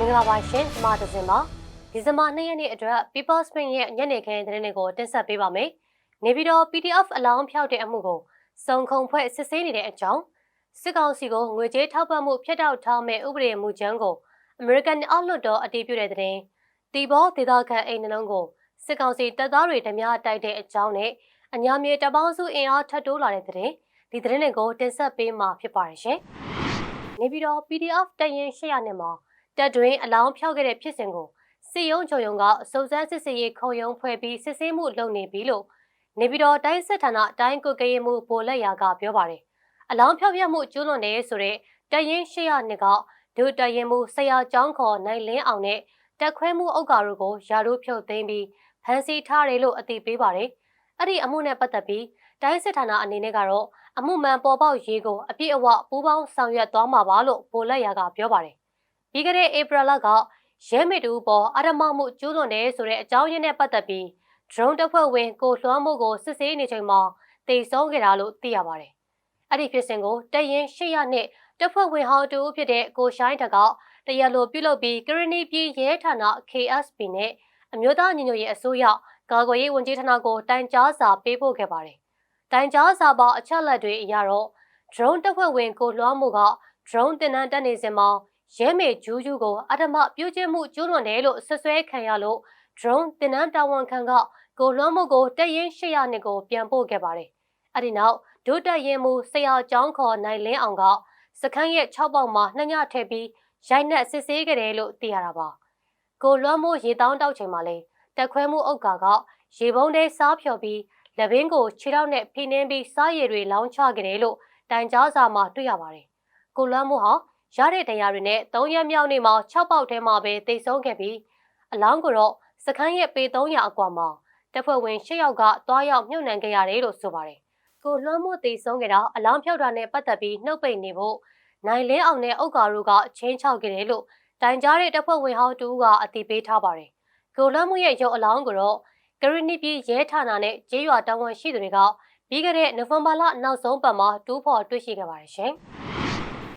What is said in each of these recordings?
မင်္ဂလာပါရှင်ဒီမှာတစ်စင်ပါဒီဇင်ဘာ2ရက်နေ့အတွက် People Spring ရဲ့ညနေခင်းသတင်းတွေကိုတင်ဆက်ပေးပါမယ်နေပြည်တော် PDF အလောင်းဖြောက်တဲ့အမှုကိုစုံခုံဖွဲ့စစ်ဆေးနေတဲ့အကြောင်းစစ်ကောင်စီကိုငွေကြေးထောက်ပံ့မှုဖျက်တောက်ထားမဲ့ဥပဒေမူကြမ်းကို American အောက်လွှတ်တော်အတည်ပြုတဲ့သတင်းတီဘောဒေသခံအိမ်နှလုံးကိုစစ်ကောင်စီတပ်သားတွေဓမြတိုက်တဲ့အကြောင်းနဲ့အညာမြေတပေါင်းစုအင်အားထပ်တိုးလာတဲ့သတင်းဒီသတင်းတွေကိုတင်ဆက်ပေးမှာဖြစ်ပါတယ်ရှင်နေပြည်တော် PDF တရင်800နဲ့မှာ တပ်တွင်အလောင်းဖြောက်ခဲ့တဲ့ဖြစ်စဉ်ကိုစစ်ရုံးချုပ်ရုံးကစုံစမ်းစစ်ဆေးရေးခုံရုံးဖွဲ့ပြီးစစ်ဆေးမှုလုပ်နေပြီလို့နေပြည်တော်တိုင်းစစ်ဌာနတိုင်းကုတ်ကရေးမှုဗိုလ်လက်ရာကပြောပါတယ်။အလောင်းဖြောက်ပြမှုကျူးလွန်တယ်ဆိုတဲ့တရင်800နှစ်ကဒုတရင်မှုဆရာကျောင်းခေါ်နိုင်လင်းအောင်နဲ့တက်ခွဲမှုအုပ်ကာတို့ကိုယာတို့ဖြုတ်သိမ်းပြီးဖမ်းဆီးထားတယ်လို့အသိပေးပါတယ်။အဲ့ဒီအမှုနဲ့ပတ်သက်ပြီးတိုင်းစစ်ဌာနအနေနဲ့ကတော့အမှုမှန်ပေါ်ပေါက်ရေးကိုအပြည့်အဝပူးပေါင်းဆောင်ရွက်သွားမှာပါလို့ဗိုလ်လက်ရာကပြောပါတယ်။ ပြီးခဲ့တဲ့ဧပြီလကရဲမေတူပေါ်အရမမှုကျူးလွန်တယ်ဆိုတဲ့အကြောင်းရင်းနဲ့ပတ်သက်ပြီး drone တပ်ဖွဲ့ဝင်ကိုလွှမ်းမှုကိုစစ်ဆေးနေချိန်မှာတိတ်ဆုံးခဲ့တာလို့သိရပါတယ်။အဲ့ဒီဖြစ်စဉ်ကိုတရင်800နှစ်တပ်ဖွဲ့ဝင်ဟောင်းတူဖြစ်တဲ့ကိုရှိုင်းတကတရလိုပြုလုပ်ပြီးကရဏီပြည်ရဲဌာန KSP နဲ့အမျိုးသားညီညွတ်ရေးအစိုးရကာကွယ်ရေးဝန်ကြီးဌာနကိုတိုင်ကြားစာပေးပို့ခဲ့ပါတယ်။တိုင်ကြားစာပါအချက်လက်တွေအရတော့ drone တပ်ဖွဲ့ဝင်ကိုလွှမ်းမှုက drone တင်နန်းတက်နေစဉ်မှာ ရဲမေဂျူးဂျူးကိုအထမပြုကျင်းမှုကျူးလွန်တယ်လို့ဆွဆွဲခံရလို့ drone တင်နန်းတာဝန်ခံကကိုလွှမ်းမှုကိုတက်ရင်800နှစ်ကိုပြန်ပို့ခဲ့ပါတယ်။အဲဒီနောက်ဒုတက်ရင်မှုဆရာကျောင်းခေါ်နိုင်လင်းအောင်ကစခန်းရဲ့6ပေါက်မှာနှညထည့်ပြီးရိုက်နှက်စစ်ဆေးခဲ့တယ်လို့သိရတာပါ။ကိုလွှမ်းမှုရေတောင်းတောက်ချိန်မှာလေတက်ခွဲမှုအုပ်ကာကရေပုံးထဲစားဖြော်ပြီးလက်ဘင်းကိုခြေထောက်နဲ့ဖိနှင်းပြီးစားရည်တွေလောင်းချခဲ့တယ်လို့တိုင်ကြားစာမှာတွေ့ရပါတယ်။ကိုလွှမ်းမှုဟာ ရတဲ့တရားတွေနဲ့၃ရက်မြောက်နေ့မှာ6ပေါက်ထဲမှာပဲတိတ်ဆုံးခဲ့ပြီးအလောင်းကိုတော့စခန်းရဲ့ပေ300အကွာမှာတပ်ဖွဲ့ဝင်၈ယောက်ကတွားရောက်မြုပ်နှံခဲ့ရတယ်လို့ဆိုပါတယ်။ကိုလွှမ်းမှုတိတ်ဆုံးခဲ့တာအလောင်းဖြောက်တာနဲ့ပတ်သက်ပြီးနှုတ်ပိတ်နေဖို့နိုင်လင်းအောင်နဲ့အုတ်ကာတို့ကချင်းချောက်ခဲ့တယ်လို့တိုင်ကြားတဲ့တပ်ဖွဲ့ဝင်ဟောင်းတူကအသိပေးထားပါတယ်။ကိုလွှမ်းမှုရဲ့ရုပ်အလောင်းကိုတော့ကရီနီပြည်ရဲဌာနနဲ့ဂျေးရွာတာဝန်ရှိသူတွေကပြီးခဲ့တဲ့နိုဝင်ဘာလနောက်ဆုံးပတ်မှာတူးဖော်တွေ့ရှိခဲ့ပါတယ်ရှင်။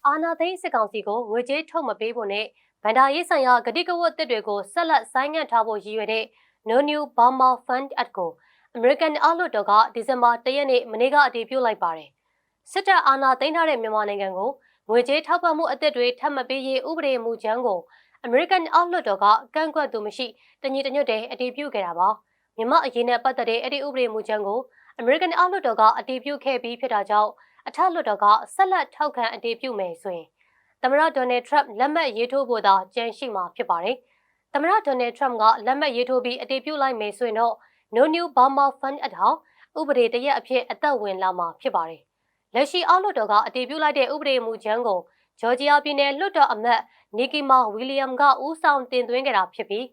အာနာသိန်းစစ်ကောင်စီကိုငွေကြေးထုတ်မပေးဖို့နဲ့ဗန္ဒာရေးဆိုင်ရာဂတိကဝတ်တစ်တွေကိုဆက်လက်ဆိုင်းငံ့ထားဖို့ရည်ရွယ်တဲ့ No New Burma Fund Act ကို American အောက်လွှတ်တော်ကဒီဇင်ဘာ၁ရက်နေ့မနေ့ကအတည်ပြုလိုက်ပါတယ်။စစ်တပ်အာဏာသိမ်းထားတဲ့မြန်မာနိုင်ငံကိုငွေကြေးထောက်ပံ့မှုအသစ်တွေထပ်မပေးရေးဥပဒေမူကြမ်းကို American အောက်လွှတ်တော်ကကန့်ကွက်သူမရှိတညီတညွတ်တဲ့အတည်ပြုခဲ့တာပါ။မြန်မာအရေးနဲ့ပတ်သက်တဲ့အဲ့ဒီဥပဒေမူကြမ်းကို American အောက်လွှတ်တော်ကအတည်ပြုခဲ့ပြီးဖြစ်တာကြောင့် အထက်လွှတ်တော်ကဆက်လက်ထောက်ခံအတည်ပြုမယ်ဆိုရင်သမ္မတဒေါ်နယ်ထရမ့်လက်မှတ်ရေးထိုးဖို့သာကြံရှိမှာဖြစ်ပါတယ်။သမ္မတဒေါ်နယ်ထရမ့်ကလက်မှတ်ရေးထိုးပြီးအတည်ပြုလိုက်မယ်ဆိုရင်တော့ No New Burma Fund အထောင်ဥပဒေတရက်အဖြစ်အသက်ဝင်လာမှာဖြစ်ပါတယ်။လက်ရှိအောက်လွှတ်တော်ကအတည်ပြုလိုက်တဲ့ဥပဒေမူကြမ်းကိုဂျော်ဂျီယာပြည်နယ်လွှတ်တော်အမတ်နီကီမာဝီလီယမ်ကဦးဆောင်တင်သွင်းခဲ့တာဖြစ်ပြီး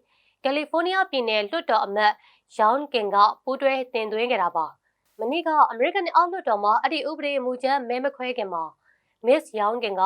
ကယ်လီဖိုးနီးယားပြည်နယ်လွှတ်တော်အမတ်ယောင်ကင်ကပူးတွဲတင်သွင်းခဲ့တာပါ။ မနေ့ကအမေရိကန်အောက်လွှတ်တော်မှာအဲ့ဒီဥပဒေမူကြမ်းမဲမခွဲခင်မှာ Miss ယောင်ကင်က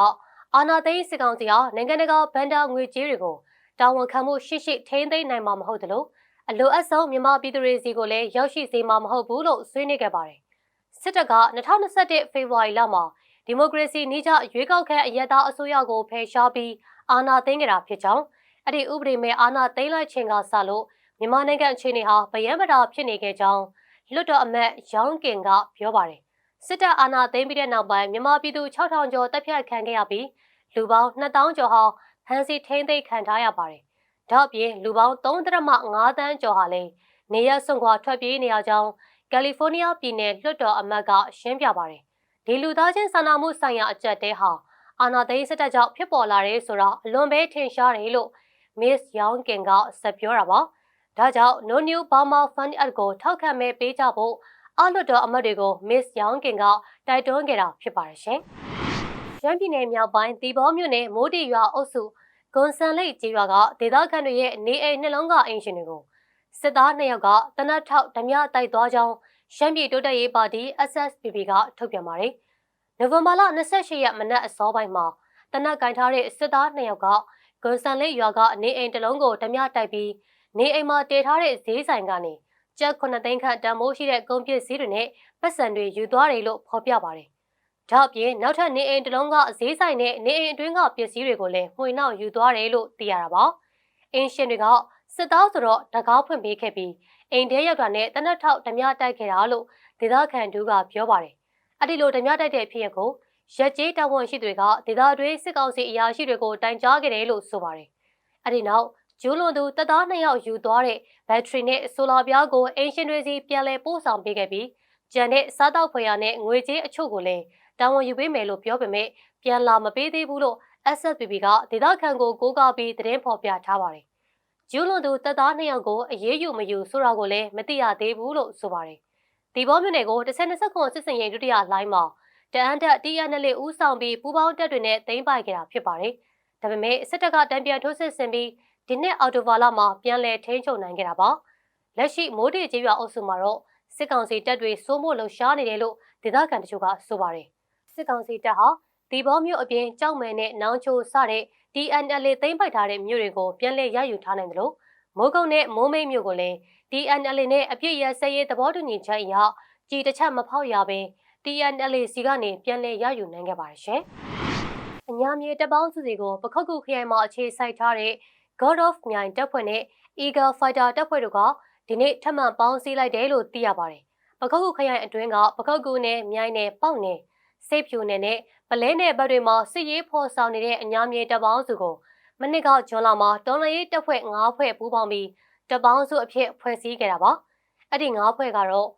အာနာသိန်းစစ်ကောင်စီဟာနိုင်ငံတကာဘန်ဒါငွေကြေးတွေကိုတာဝန်ခံမှုရှိရှိထိန်းသိမ်းနိုင်မှာမဟုတ်သလိုအလိုအပ်ဆုံးမြန်မာပြည်သူတွေစီကိုလည်းရောက်ရှိစေမှာမဟုတ်ဘူးလို့ဆွေးနွေးခဲ့ပါတယ်။စစ်တပ်က2021ဖေဖော်ဝါရီလမှာဒီမိုကရေစီနှိကျရွေးကောက်ခံအရက်သားအစိုးရကိုဖယ်ရှားပြီးအာဏာသိမ်းခဲ့တာဖြစ်ကြောင်းအဲ့ဒီဥပဒေမဲ့အာဏာသိမ်းလိုက်ခြင်းကစလို့မြန်မာနိုင်ငံအခြေအနေဟာဗယံပတာဖြစ်နေခဲ့ကြောင်း လွတ်တော်အမတ်ရောင်းကင်ကပြောပါတယ်။စစ်တပ်အာဏာသိမ်းပြီးတဲ့နောက်ပိုင်းမြန်မာပြည်သူ6000ကျော်တပ်ဖြတ်ခံခဲ့ရပြီးလူပေါင်း2000ကျော်ဟာဖမ်းဆီးထိန်းသိမ်းခံထားရပါတယ်။ဒါ့အပြင်လူပေါင်း3.5တန်းကျော်ဟာလည်းနေရစွန့်ခွာထွက်ပြေးနေရကြောင်းကယ်လီဖိုးနီးယားပြည်နယ်လွှတ်တော်အမတ်ကရှင်းပြပါတယ်။ဒီလူသားချင်းစာနာမှုဆိုင်ရာအကြက်တဲဟာအာနာသိန်းစစ်တပ်ကြောင့်ဖြစ်ပေါ်လာတယ်ဆိုတာအလွန်ပဲထင်ရှားတယ်လို့ Miss Yang Kin ကဆက်ပြောတာပါ။ ဒါကြောင့် No New Burma Fund Act ကိုထောက်ခံမဲ့ပေးကြဖို့အလွတ်တော်အမတ်တွေကို Miss Yang Kin ကတိုက်တွန်းခဲ့တာဖြစ်ပါတယ်ရှင်။ရန်ပြည်နယ်မြောက်ပိုင်းတီဘောမြို့နယ်မိုးတီရွာအုပ်စုဂွန်ဆန်လိတ်ကျေးရွာကဒေသခံတွေရဲ့နေအိမ်နှလုံးကအင်ရှင်တွေကိုစစ်သားနှစ်ယောက်ကတနတ်ထောက်ဓမြတိုက်သွားကြောင်းရှမ်းပြည်တိုးတက်ရေးပါတီ SSPP ကထုတ်ပြန်ပါတယ်။နိုဝင်ဘာလ28ရက်မနက်အစောပိုင်းမှာတနက်ကင်ထားတဲ့စစ်သားနှစ်ယောက်ကဂွန်ဆန်လိတ်ရွာကနေအိမ်တစ်လုံးကိုဓမြတိုက်ပြီး နေအိမ်မှာတည်ထားတဲ့ဈေးဆိုင်ကနေကျပ်9သိန်းခန့်တန်မိုးရှိတဲ့ကုန်ပစ္စည်းတွေနဲ့ပတ်စံတွေယူသွားတယ်လို့ဖော်ပြပါတယ်။ဒါ့အပြင်နောက်ထပ်နေအိမ်တစ်လုံးကဈေးဆိုင်နဲ့နေအိမ်အတွင်းကပစ္စည်းတွေကိုလည်းမှွေနှောက်ယူသွားတယ်လို့သိရတာပါ။အင်းရှင်တွေကစစ်သားဆိုတော့တကားဖွင့်ပေးခဲ့ပြီးအိမ်ထဲရောက်တာနဲ့တနက်ထောက်ဓမြတိုက်ခဲ့တာလို့ဒေသခံတူကပြောပါတယ်။အဲ့ဒီလိုဓမြတိုက်တဲ့ဖြစ်ရပ်ကိုရက်ကျေးတာဝန်ရှိတွေကဒေသတွင်းစစ်ကောင်စီအရာရှိတွေကိုတိုင်ကြားခဲ့တယ်လို့ဆိုပါတယ်။အဲ့ဒီနောက် ကျူးလွန်သူတပ်သား2ယောက်ယူသွားတဲ့ဘက်ထရီနဲ့ဆိုလာပြားကိုအင်ရှင်တွေစီပြန်လည်ပို့ဆောင်ပေးခဲ့ပြီးကျန်တဲ့စားတောက်ဖွယ်ရနဲ့ငွေကြေးအချို့ကိုလည်းတာဝန်ယူပေးမယ်လို့ပြောပေမဲ့ပြန်လာမပေးသေးဘူးလို့ SFPP ကဒေသခံကိုကိုးကားပြီးသတင်းဖော်ပြထားပါတယ်။ကျူးလွန်သူတပ်သား2ယောက်ကိုအရေးယူမယူဆိုတာကိုလည်းမသိရသေးဘူးလို့ဆိုပါတယ်။ဒီဘောမြို့နယ်ကို1029စစ်စင်ရေးဒုတိယလိုင်းမှာတအန်တက်တီးရနယ်လေးဦးဆောင်ပြီးပူးပေါင်းတပ်တွေနဲ့သိမ်းပိုက်ခဲ့တာဖြစ်ပါတယ်။ဒါပေမဲ့စစ်တပ်ကတံပြန်ထိုးစစ်ဆင်ပြီး ဒီနှစ်အော်တိုဘာလမှာပြန်လည်ထိန်းချုပ်နိုင်ခဲ့တာပါ။လက်ရှိမိုးတေကျေးရွာအုပ်စုမှာတော့စစ်ကောင်စီတပ်တွေစိုးမိုးလှုပ်ရှားနေတယ်လို့ဒေသခံတချို့ကဆိုပါတယ်။စစ်ကောင်စီတပ်ဟာဒီဘောမြို့အပြင်ကြောက်မဲနဲ့နောင်ချိုစတဲ့ DNL သိမ်းပိုက်ထားတဲ့မြို့တွေကိုပြန်လည်ရယူထားနိုင်တယ်လို့မိုးကုတ်နဲ့မိုးမိတ်မြို့ကိုလည်း DNL နဲ့အပြစ်ရစဲရေးသဘောတူညီချက်အရကြည်တစ်ချက်မဖောက်ရဘဲ TNL စီကနေပြန်လည်ရယူနိုင်ခဲ့ပါတယ်ရှင်။အညာမြေတပ်ပေါင်းစုစီကိုပခုတ်ကူခရိုင်မှာအခြေစိုက်ထားတဲ့ God of မြိုင်တပ်ဖွဲ့နဲ့ Eagle Fighter တပ်ဖွဲ့တို့ကဒီနေ့ထပ်မံပေါင်းစည်းလိုက်တယ်လို့သိရပါတယ်။ပခုတ်ကူခရိုင်အတွင်းကပခုတ်ကူနဲ့မြိုင်နဲ့ပေါက်နဲ့စိတ်ဖြူနယ်နဲ့ပလဲနယ်ဘက်တွေမှာစစ်ရေးဖော်ဆောင်နေတဲ့အညာမြေတပ်ပေါင်းစုကိုမနစ်ကဂျွန်လာမှာတော်လရေးတပ်ဖွဲ့၅ဖွဲ့ပူးပေါင်းပြီးတပ်ပေါင်းစုအဖြစ်ဖွဲ့စည်းခဲ့တာပါ။အဲ့ဒီ၅ဖွဲ့ကတော့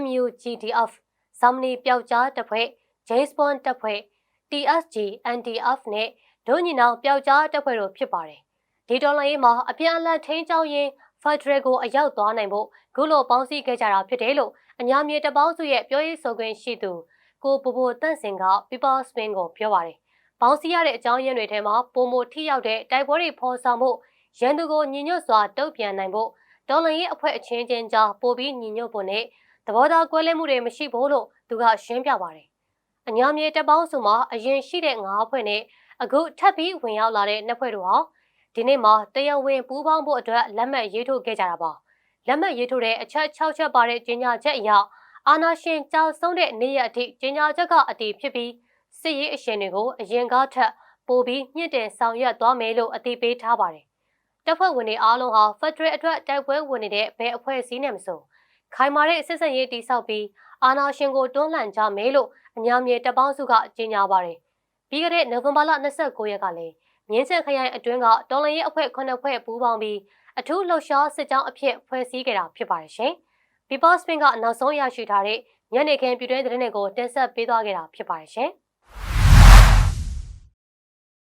MUGDF ဇာမနီပျောက်ကြားတပ်ဖွဲ့ James Bond တပ်ဖွဲ့ TSG NDF နဲ့ဒုညင်နောင်ပျောက်ကြားတပ်ဖွဲ့တို့ဖြစ်ပါတယ်။ ဒီတော်လိုင်းရေးမှာအပြန်အလှန်ထိန်းကျောင်းရင်း Federal ကိုအရောက်သွားနိုင်ဖို့ခုလိုပေါင်းစည်းခဲ့ကြတာဖြစ်တယ်လို့အညာမြေတပေါင်းစုရဲ့ပြောရေးဆိုခွင့်ရှိသူကိုပူပူတန့်စင်က People Spin ကိုပြောပါတယ်။ပေါင်းစည်းရတဲ့အကြောင်းရင်းတွေထဲမှာပုံမထိရောက်တဲ့တိုက်ပွဲတွေဖော်ဆောင်ဖို့ရန်သူကိုညီညွတ်စွာတုံ့ပြန်နိုင်ဖို့တော်လှန်ရေးအဖွဲ့အချင်းချင်းကြားပိုပြီးညီညွတ်ဖို့နဲ့သဘောထားကွဲလွဲမှုတွေမရှိဘူးလို့သူကရှင်းပြပါတယ်။အညာမြေတပ်ပေါင်းစုမှာအရင်ရှိတဲ့၅ဖွဲ့နဲ့အခုထပ်ပြီးဝင်ရောက်လာတဲ့နှစ်ဖွဲ့တို့ဟာ ဒီနေ့မှာတရားဝင်ပူးပေါင်းဖို့အတွက်လက်မှတ်ရေးထိုးခဲ့ကြတာပါ။လက်မှတ်ရေးထိုးတဲ့အချက်6ချက်ပါတဲ့ကြေညာချက်အရအာနာရှင်ကြောက်ဆုံးတဲ့နေ့ရက်အထိကြေညာချက်ကအတည်ဖြစ်ပြီးစစ်ရေးအရှင်တွေကိုအရင်ကားထက်ပိုပြီးမြင့်တင်ဆောင်ရွက်သွားမယ်လို့အသိပေးထားပါတယ်။တပ်ဖွဲ့ဝင်တွေအားလုံးဟာဖက်ဒရယ်အတွက်တိုက်ပွဲဝင်နေတဲ့ဘယ်အဖွဲ့အစည်းနဲ့မဆိုခိုင်မာတဲ့စစ်စင်ရေးတိဆောက်ပြီးအာဏာရှင်ကိုတွန်းလှန်ကြမယ်လို့အညာမြေတပ်ပေါင်းစုကကြေညာပါတယ်။ပြီးခဲ့တဲ့နိုဝင်ဘာလ29ရက်ကလည်း မြင်းစံခရိုင်အတွင်းကတော်လရင်အဖွဲ့9ဖွဲ့ပူးပေါင်းပြီးအထူးလှုပ်ရှားစစ်ကြောင်းအဖြစ်ဖွဲ့စည်းခဲ့တာဖြစ်ပါတယ်ရှင်။ People Spin ကနောက်ဆုံးရရှိထားတဲ့ညနေခင်းပြည်တွင်းသတင်းတွေကိုတင်ဆက်ပေးသွားခဲ့တာဖြစ်ပါတယ်ရှင်။